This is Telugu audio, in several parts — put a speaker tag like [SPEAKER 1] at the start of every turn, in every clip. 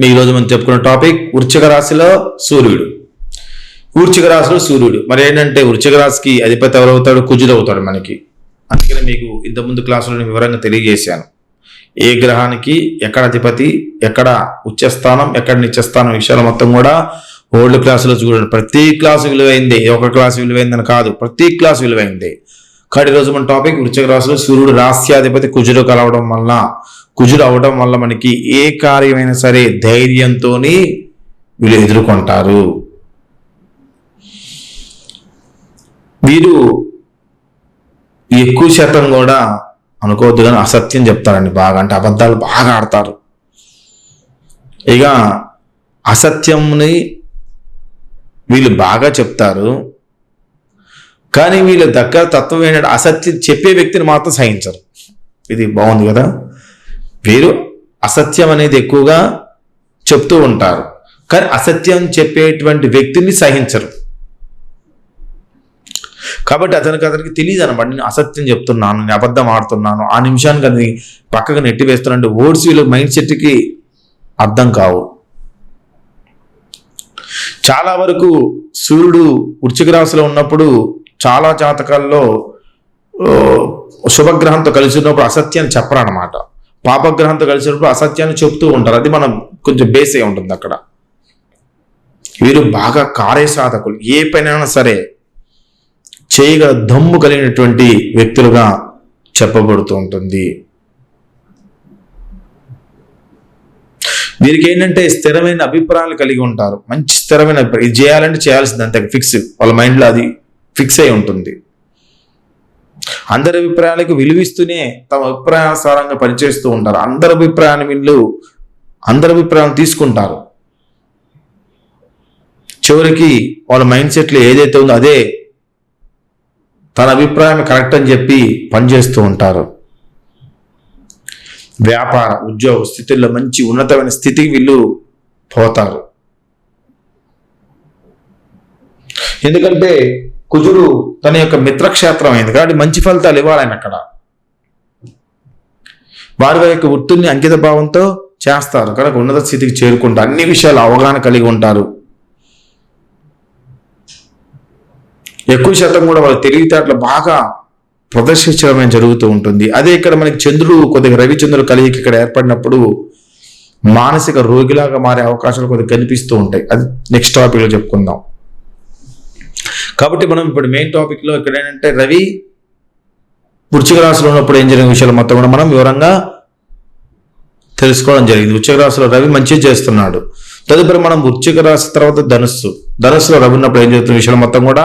[SPEAKER 1] మీ ఈరోజు మనం చెప్పుకున్న టాపిక్ వృచ్చిక రాశిలో సూర్యుడు. వృచ్చిక రాశిలో సూర్యుడు. మరి ఏంటంటే వృచ్చిక రాశికి అధిపతి ఎవరవుతాడు? కుజుడు అవుతాడు మనకి. అందుకని మీకు ఇంతకుముందు క్లాసులో నేను వివరంగా తెలియజేశాను. ఏ గ్రహానికి ఎక్కడ అధిపతి ఎక్కడ ఉచ్చస్థానం ఎక్కడ నిత్యస్థానం విషయాలు మొత్తం కూడా ఓల్డ్ క్లాసులో చూడండి. ప్రతి క్లాసు విలువైంది. ఒక క్లాసు విలువైందని కాదు. ప్రతి క్లాసు విలువైంది. కాడి రోజు మన టాపిక్ వృచ్చిక రాశిలో సూర్యుడు రాస్యాధిపతి కుజుడు కలవడం వల్ల కుజుడు అవడం వల్ల మనకి ఏ కార్యమైనా సరే ధైర్యంతో వీళ్ళు ఎదుర్కొంటారు. వీరు ఎక్కువ శాతం కూడా అనుకోవద్దు కానీ అసత్యం చెప్తారండి బాగా. అంటే అబద్ధాలు బాగా ఆడతారు. ఇక అసత్యంని వీళ్ళు బాగా చెప్తారు. కానీ వీళ్ళ దగ్గర తత్వం ఏంటంటే అసత్యం చెప్పే వ్యక్తిని మాత్రం సహించరు. ఇది బాగుంది కదా? వీరు అసత్యం అనేది ఎక్కువగా చెప్తూ ఉంటారు. కానీ అసత్యం చెప్పేటువంటి వ్యక్తిని సహించరు. కాబట్టి అతనికి అతనికి తెలియదు అనమాట నేను అసత్యం చెప్తున్నాను నేను అబద్ధం ఆడుతున్నాను ఆ నిమిషానికి అది పక్కకు నెట్టి వేస్తున్నాను ఓడ్స్ వీళ్ళ మైండ్ సెట్కి అర్థం కావు. చాలా వరకు సూర్యుడు వృశ్చిక రాశిలో ఉన్నప్పుడు చాలా జాతకాల్లో శుభగ్రహంతో కలిసి ఉన్నప్పుడు చెప్పరు చెప్పరన్నమాట. పాపగ్రహంతో కలిసినప్పుడు అసత్యాన్ని చెప్తూ ఉంటారు. అది మనం కొంచెం బేస్ అయి ఉంటుంది అక్కడ. వీరు బాగా కార్యసాధకులు. ఏ పనైనా సరే చేయగల దమ్ము కలిగినటువంటి వ్యక్తులుగా చెప్పబడుతూ ఉంటుంది. వీరికి ఏంటంటే స్థిరమైన అభిప్రాయాలు కలిగి ఉంటారు. మంచి స్థిరమైన అభిప్రాయం. ఇది చేయాలంటే చేయాల్సింది అంతే. ఫిక్స్ వాళ్ళ మైండ్లో అది ఫిక్స్ అయి ఉంటుంది. అందరి అభిప్రాయాలకు విలువిస్తూనే తమ అభిప్రాయానుసారంగా పనిచేస్తూ ఉంటారు. అందరి అభిప్రాయాన్ని వీళ్ళు అందరి అభిప్రాయం తీసుకుంటారు. చివరికి వాళ్ళ మైండ్ సెట్లో ఏదైతే ఉందో అదే తన అభిప్రాయం కరెక్ట్ అని చెప్పి పనిచేస్తూ ఉంటారు. వ్యాపార ఉద్యోగ స్థితిలో మంచి ఉన్నతమైన స్థితికి వీళ్ళు పోతారు. ఎందుకంటే కుజుడు తన యొక్క మిత్రక్షేత్రం అయింది కాబట్టి మంచి ఫలితాలు ఇవ్వాలి ఆయన అక్కడ. వారి వారి యొక్క వృత్తుల్ని అంకిత భావంతో చేస్తారు. కనుక ఉన్నత స్థితికి చేరుకుంటారు. అన్ని విషయాలు అవగాహన కలిగి ఉంటారు. ఎక్కువ శాతం కూడా వాళ్ళ తెలివితేటలు బాగా ప్రదర్శించడమే జరుగుతూ ఉంటుంది. అదే ఇక్కడ మనకి చంద్రుడు కొద్దిగా రవిచంద్రుడు కలిగి ఇక్కడ ఏర్పడినప్పుడు మానసిక రోగిలాగా మారే అవకాశాలు కొద్దిగా కనిపిస్తూ ఉంటాయి. అది నెక్స్ట్ టాపిక్లో చెప్పుకుందాం. కాబట్టి మనం ఇప్పుడు మెయిన్ టాపిక్లో ఇక్కడ ఏంటంటే రవి వృచ్చిక రాశిలో ఉన్నప్పుడు ఏం జరిగిన విషయాలు మొత్తం కూడా మనం వివరంగా తెలుసుకోవడం జరిగింది. వృచ్చిక రాశిలో రవి మంచి చేస్తున్నాడు. తదుపరి మనం వృచ్చిక రాశి తర్వాత ధనుస్సు. ధనుస్సులో రవి ఉన్నప్పుడు ఏం జరుగుతున్న విషయాలు మొత్తం కూడా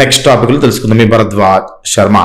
[SPEAKER 1] నెక్స్ట్ టాపిక్లో తెలుసుకుందాం. మీ భరద్వాజ్ శర్మ.